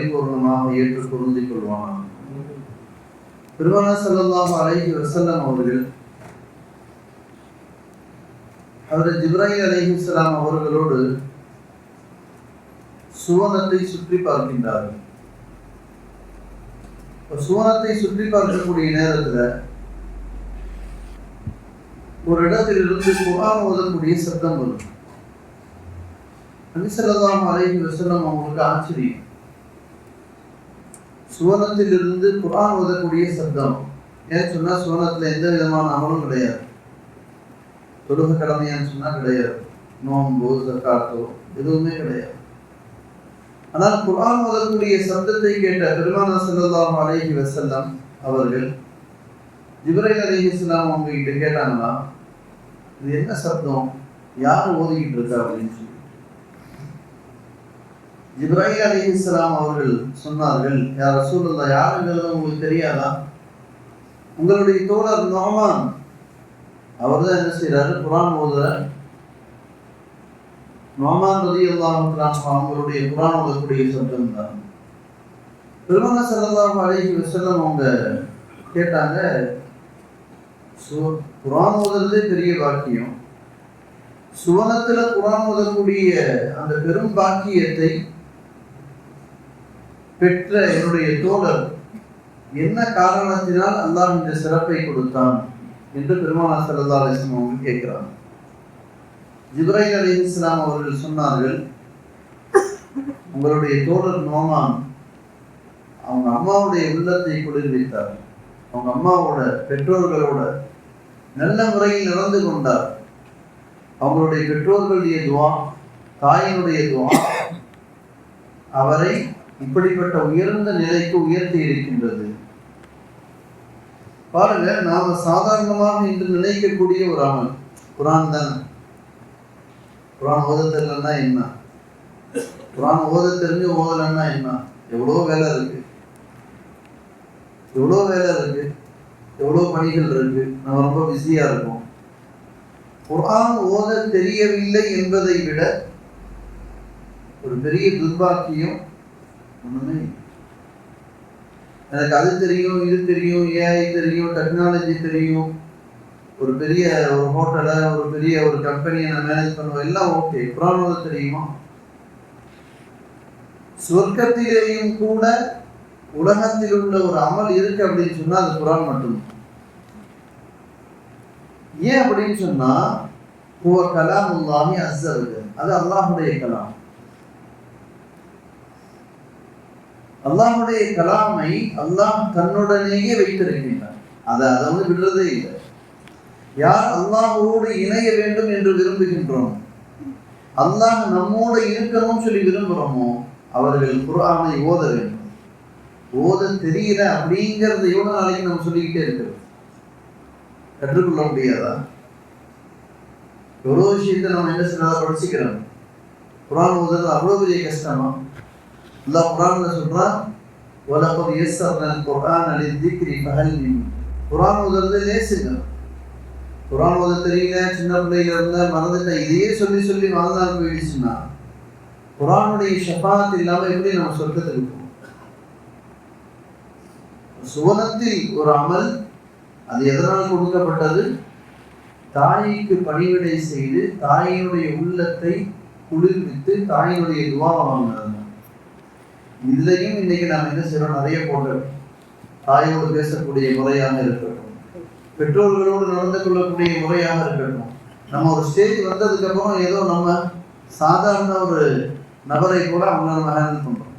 பரிபூர்ணமாக ஏற்று பொருந்திக் கொள்வானாம். பெருமானா ஸல்லல்லாஹு அலைஹி வசல்லம் அவர்கள் ஹஜ்ரத் ஜிப்ராயில் அலைஹிஸ்ஸலாம் அவர்களோடு சுவனத்தை சுற்றி பார்க்கின்றார்கள். சுவனத்தை சுற்றி பார்க்கக்கூடிய நேரத்துல ஒரு இடத்தில் இருந்து குரான் ஓதக்கூடிய சத்தம் வரும். நபிசல்லாம் அலைஹி வசல்லம் அவங்களுக்கு ஆச்சரியம். சுவனத்திலிருந்து குரான் ஓதக்கூடிய சப்தம். ஏன் சொன்னா சுவனத்துல எந்த விதமான அமலும் கிடையாது. தொழுக கடமையான்னு சொன்னா கிடையாது. நோம்பு சக்காத்தோ எதுவுமே கிடையாது. ஆனால் குரான் ஓதக்கூடிய சப்தத்தை கேட்ட பெருமான ஸல்லல்லாஹு அலைஹி வசல்லம் அவர்கள் ஜிப்ரைல் இஸ்லாம் அவங்க கிட்ட கேட்டாங்களா இது என்ன சப்தம்? யார் ஓதிக்கிட்டு இருக்கா? அப்படின்னு சொல்லி. இப்ராஹிம் அலி இஸ்லாம் அவர்கள் சொன்னார்கள் யார் ரசூலுல்லாஹ் யாருங்கிறது உங்களுக்கு தெரியாதா? உங்களுடைய தோழர் நோமான் அவர் தான் என்ன செய்யறாரு குரான் ஓதுறார். நோமான் ரதி அல்லாஹ் அவங்களுடைய குரான் ஓதக்கூடிய சப்தம் தான். பெருமான சரதாம் அலைஹி வஸல்லம் அவங்க கேட்டாங்க சு குரான் ஓதுறதே பெரிய பாக்கியம். சுவனத்துல குரான் ஓதக்கூடிய அந்த பெரும் பாக்கியத்தை பெற்ற என்னுடைய தோழர் என்ன காரணத்தினால் அல்லாஹ் இந்த சிறப்பை கொடுத்தான் என்று பெருமானா சல்லா அலிஸ்லாம் அவங்க கேட்கிறாங்க ஜிப்ராஹிம் அலி இஸ்லாம் அவர்கள் சொன்னார்கள் உங்களுடைய தோழர் நோமான் அவங்க அம்மாவுடைய உள்ளத்தை குளிர்வித்தார். அவங்க அம்மாவோட பெற்றோர்களோட நல்ல முறையில் நடந்து கொண்டார். அவங்களுடைய பெற்றோர்களுடைய துவா தாயினுடைய துவா அவரை இப்படிப்பட்ட உயர்ந்த நிலைக்கு உயர்த்தி இருக்கின்றது. பாருங்க நாம சாதாரணமாக இன்று நினைக்கக்கூடிய ஒரு அமல் குரான் தான். குரான் ஓத தெரியலன்னா என்ன? குரான் ஓத தெரிஞ்சு ஓதலன்னா என்ன? எவ்வளோ வேலை இருக்கு. எவ்வளோ வேலை இருக்கு. எவ்வளோ பணிகள் இருக்கு. நம்ம ரொம்ப பிஸியா இருக்கோம். குரான் ஓத தெரியவில்லை என்பதை விட ஒரு பெரிய துர்பாக்கியம் ஒன்றுமே எனக்கு அது தெரியும் இது தெரியும் ஏஐ தெரியும் டெக்னாலஜி தெரியும். ஒரு பெரிய ஒரு ஹோட்டலை ஒரு பெரிய ஒரு கம்பெனியை நான் மேனேஜ் பண்ணுவேன். எல்லாம் ஓகே புராணம் தெரியுமா? சொர்க்கத்திலேயும் கூட உலகத்தில் உள்ள ஒரு அமல் இருக்கு அப்படின்னு சொன்னா அது குரான் மட்டும். ஏன் அப்படின்னு சொன்னா கலாம் கலாமுல்லாஹி அஸ்ஸ அது அல்லாஹ்வுடைய கலாம். அல்லாஹுடைய கலாமை அல்லாஹ் தன்னுடனேயே வைத்திருக்கின்றார் அதை அதை வந்து விடுறதே இல்லை. யார் அல்லாஹோடு இணைய வேண்டும் என்று விரும்புகின்றோம்? அல்லாஹ் நம்மோடு இருக்கணும்னு சொல்லி விரும்புகிறோமோ அவர்கள் குரானை ஓத வேண்டும். ஓத தெரியல அப்படிங்கிறத எவ்வளோ நாளைக்கு நம்ம சொல்லிக்கிட்டே இருக்கிறோம். கற்றுக்கொள்ள முடியாதா? எவ்வளோ விஷயத்தை நம்ம என்ன செய்யறதா படிச்சுக்கிறோம். குரான் ஓதுறது அவ்வளோ பெரிய கஷ்டமா? அல்லாஹ் குரான்ல சொல்றான் வலகத் யஸ்ஸர்னா குர்ஆன லிذிக்ரி ஃபஹல் மின் குரான் ஓதுறது லேசுங்க. குரான் ஓத தெரியல சின்ன பிள்ளையில இருந்த மறந்துட்ட இதையே சொல்லி சொல்லி வாழ்ந்தாலும் போயிடுச்சுன்னா குரானுடைய ஷபாத் இல்லாம எப்படி நம்ம சொர்க்கத்துக்கு போவோம்? சுவனத்தில் ஒரு அமல் அது எதனால் கொடுக்கப்பட்டது? தாய்க்கு பணிவிடை செய்து தாயினுடைய உள்ளத்தை குளிர்வித்து தாயினுடைய துவாவை வாங்கினது இதுலையும் இன்னைக்கு நாம் என்ன செய்யறோம்? நிறைய போட்டோம் தாயோடு பேசக்கூடிய முறையாக இருக்கட்டும். பெற்றோர்களோடு நடந்து கொள்ளக்கூடிய முறையாக இருக்கட்டும். நம்ம ஒரு ஸ்டேஜ் வந்ததுக்கு அப்புறம் ஏதோ நம்ம சாதாரண ஒரு நபரை கூட அவங்க நம்ம ஹேண்டில் பண்றோம்.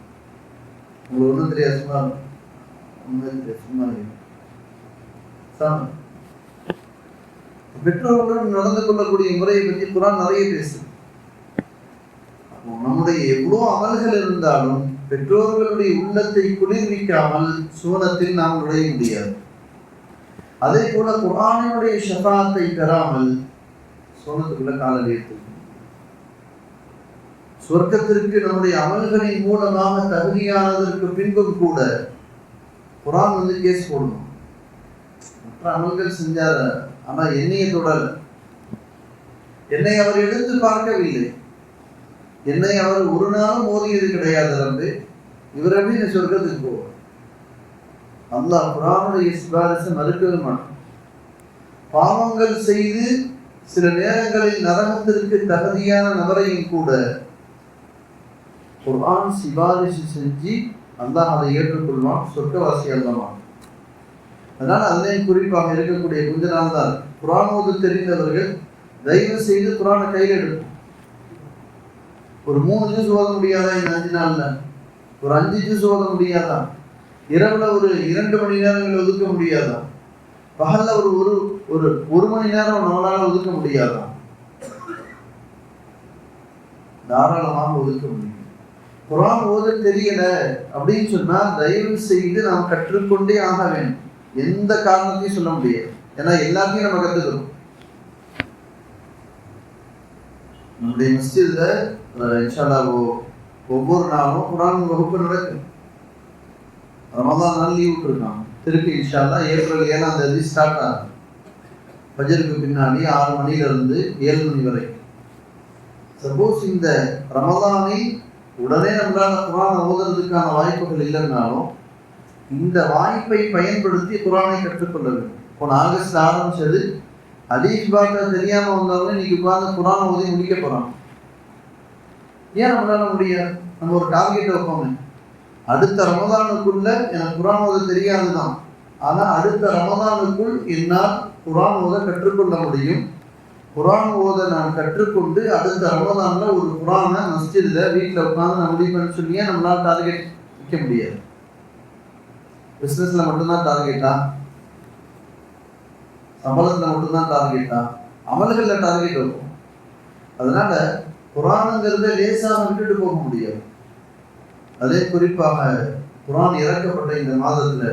உங்களுக்கு ஒன்றும் தெரியாது சும்மா ஒன்றும் தெரியாது சும்மா பெற்றோர்களுடன் நடந்து கொள்ளக்கூடிய முறையை பற்றி குரான் நிறைய பேசுது. நம்முடைய எவ்வளோ அமல்கள் இருந்தாலும் பெற்றோர்களுடைய உள்ளத்தை குளிர்விக்காமல் சுவனத்தில் நாம் நுழைய முடியாது. அதே போல குரானினுடைய சபாத்தை பெறாமல் சோனத்துக்குள்ள காலம் எடுத்து சொர்க்கத்திற்கு நம்முடைய அமல்களின் மூலமாக தகுதியானதற்கு பின்பும் கூட குரான் வந்து கேஸ் போடணும். மற்ற அமல்கள் செஞ்சார் ஆனா என்னையை தொடர என்னை அவர் எடுத்து பார்க்கவில்லை. என்னை அவர் ஒரு நாளும் மோதியது கிடையாது அன்று இவர் எப்படி இந்த சொர்க்கத்துக்கு போவார். அல்லாஹ் குரானுடைய சிபாரிசை மறுக்கவே மாட்டான். பாவங்கள் செய்து சில நேரங்களில் நரகத்திற்கு தகுதியான நபரையும் கூட குர்ஆன் சிபாரிசு செஞ்சு அல்லாஹ் அதை ஏற்றுக்கொள்வான் சொர்க்கவாசி அல்லவான். அதனால் அதுலேயும் குறிப்பாக இருக்கக்கூடிய கொஞ்ச நாள் தான் குரான் ஓது தெரிந்தவர்கள் தயவு செய்து குரானை கையில் எடுக்கும் ஒரு மூணு ஜூஸ் ஓத முடியாதா? இந்த அஞ்சு நாள்ல. ஒரு அஞ்சு ஜூஸ் ஓத முடியாதா? இரவுல ஒரு இரண்டு மணி நேரங்கள் ஒதுக்க முடியாதா? பகல்ல ஒரு ஒரு ஒரு ஒரு மணி நேரம் நம்மளால் ஒதுக்க முடியாதா? தாராளமாக ஒதுக்க முடியும். குரான் ஓத தெரியல அப்படின்னு சொன்னா தயவு செய்து நாம் கற்றுக்கொண்டே ஆக வேண்டும். எந்த காரணத்தையும் சொல்ல முடியாது. ஏன்னா எல்லாத்தையும் நம்ம கத்துக்கிறோம். நம்முடைய மஸ்ஜித்ல இன்ஷால்லா ஒவ்வொரு நாளும் குரான் வகுப்பு நடக்கும். ரமதான் நாள் லீவ் விட்டுருக்கான் திருப்பி இன்ஷால்லா ஏப்ரல் ஏழாம் தேதி ஸ்டார்ட் ஆகும். பஜருக்கு பின்னாடி ஆறு மணில இருந்து ஏழு மணி வரை. சப்போஸ் இந்த ரமதானை உடனே நம்மளால் குரானை ஓதுறதுக்கான வாய்ப்புகள் இல்லைன்னாலும் இந்த வாய்ப்பை பயன்படுத்தி குரானை கற்றுக்கொள்ள வேண்டும். இப்போ ஆகஸ்ட் ஆரம்பிச்சது ஹதீஸ் பாட்டை தெரியாம வந்தவங்க இன்னைக்கு உட்கார்ந்து குரானை ஓதி முடிக்க போறாங்க. ஏன் நம்மளால முடியாது நம்ம ஒரு டார்கெட் வைப்போமே. அடுத்த ரமதானுக்குள்ள எனக்கு குரான் ஓத தெரியாதுதான். ஆனால் அடுத்த ரமதானுக்குள் என்னால் குரான் ஓத கற்றுக்கொள்ள முடியும். குரான் ஓத நான் கற்றுக்கொண்டு அடுத்த ரமதானில் ஒரு குரானை மஸ்ஜிதில் வீட்டில் உட்காந்து நான் முடிப்பேன்னு சொல்லியே நம்மளால் டார்கெட் வைக்க முடியாது. பிஸ்னஸில் மட்டும்தான் டார்கெட்டா சம்பளத்துல மட்டும்தான் டார்கெட்டா அமல்களில் டார்கெட் இருக்கும் அதனால புராணங்கிறத லேசாக விட்டுட்டு போக முடியாது. அதே குறிப்பாக குரான் இறக்கப்பட்ட இந்த மாதத்துல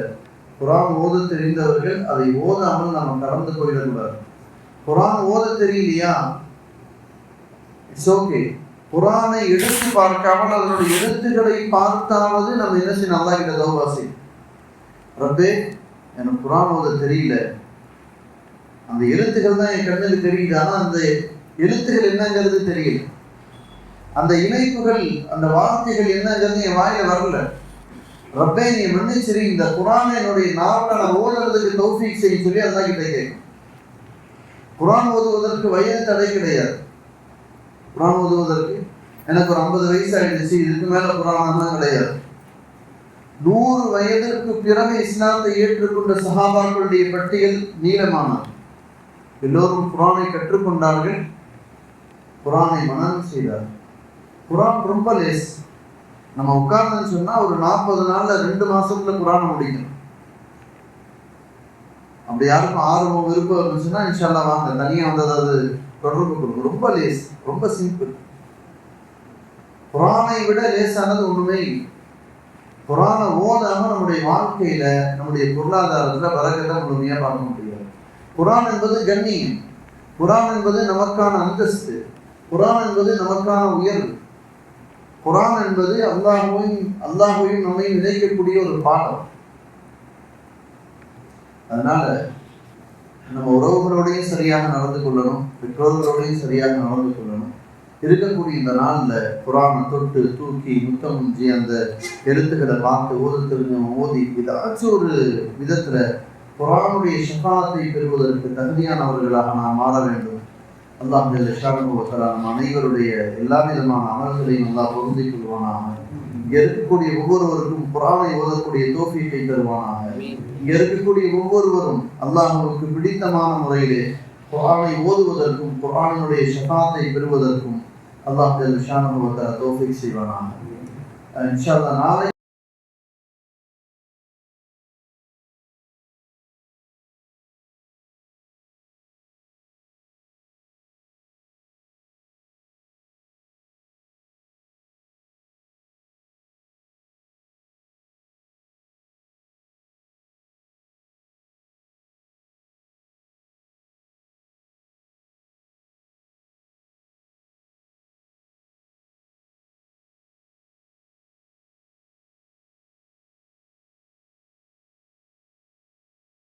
குரான் ஓத தெரிந்தவர்கள் அதை ஓதாமல் நம்ம கடந்து போயிடக்கூடாது. குரான் ஓத தெரியலையா? இட்ஸ் ஓகே குரானை எடுத்து பார்க்காமல் அதனுடைய எழுத்துக்களை பார்த்தாவது நம்ம என்ன செய்யணும்? நல்லா கிட்ட தௌவாசி ரப்பே எனக்கு குரான் ஓத தெரியல. அந்த எழுத்துக்கள் தான் என் கண்ணுக்கு தெரியுது. ஆனால் அந்த எழுத்துக்கள் என்னங்கிறது தெரியல. அந்த இணைப்புகள் அந்த வார்த்தைகள் என்னங்கிறது என் வாயில வரல. ரப்பே நீ மன்னிச்சிரு இந்த குரான் என்னுடைய நாவல நான் ஓதுறதுக்கு தௌஃபீக் செய்ய சொல்லி அதான் கிட்ட கேட்கும் குரான் ஓதுவதற்கு வயது தடை கிடையாது. குரான் ஓதுவதற்கு எனக்கு ஒரு ஐம்பது வயசு ஆயிடுச்சு. இதுக்கு மேல குரான் கிடையாது. நூறு வயதிற்கு பிறகு இஸ்லாத்தை ஏற்றுக்கொண்ட சகாபாக்களுடைய பட்டியல் நீளமானது. எல்லோரும் குரானை கற்றுக்கொண்டார்கள். குரானை மனநம் செய்தார். குரான் ரொம்ப லேஸ். நம்ம உட்கார்ந்துன்னு சொன்னா ஒரு நாற்பது நாள்ல ரெண்டு மாசத்துல குரானை முடிக்கணும். அப்படி யாருக்கும் ஆர்வம் விருப்பம் இருந்துச்சுன்னா இன்ஷால்லா வாங்க. தனியாக வந்து அதாவது தொடர்பு கொடுக்கும். ரொம்ப லேஸ். ரொம்ப சிம்பிள். குரானை விட லேசானது ஒண்ணுமே இல்லை. குரானை ஓதாம நம்முடைய வாழ்க்கையில நம்முடைய பொருளாதாரத்துல பறக்கத்தை முழுமையா பார்க்க முடியும். குரான் என்பது கண்ணியம். குரான் என்பது நமக்கான அந்தஸ்து. குரான் என்பது நமக்கான உயர்வு. குரான் என்பது அல்லாஹுவையும் அல்லாஹுவையும் நம்மையும் இணைக்கக்கூடிய ஒரு பாடம். அதனால நம்ம உறவுகளோடையும் சரியாக நடந்து கொள்ளணும் பெற்றோர்களோடையும் சரியாக நடந்து கொள்ளணும். இருக்கக்கூடிய இந்த நாள்ல குரானை தொட்டு தூக்கி முத்தம் அந்த எழுத்துக்களை பார்த்து ஓத தெரிஞ்சவங்க ஓதி ஏதாச்சும் ஒரு விதத்துல குரானுடைய ஷஃபாத்தை பெறுவதற்கு தகுதியானவர்களாக நாம் மாற வேண்டும். அல்லாஹ் ஷானுவத்தலா நம் அனைவருடைய எல்லா விதமான அமல்களையும் அல்லாஹ் பொருந்திக் கொள்வானாக. இங்க இருக்கக்கூடிய ஒவ்வொருவருக்கும் குரானை ஓதக்கூடிய தோஃபீட்டை தருவானாக. இங்க இருக்கக்கூடிய ஒவ்வொருவரும் அல்லாஹுக்கு பிடித்தமான முறையிலே குரானை ஓதுவதற்கும் குரானுடைய ஷஃபாத்தை பெறுவதற்கும் அல்லாஹ் ஷானுவத்தலா தோஃபிக் செய்வானாக. இன்ஷா நாளை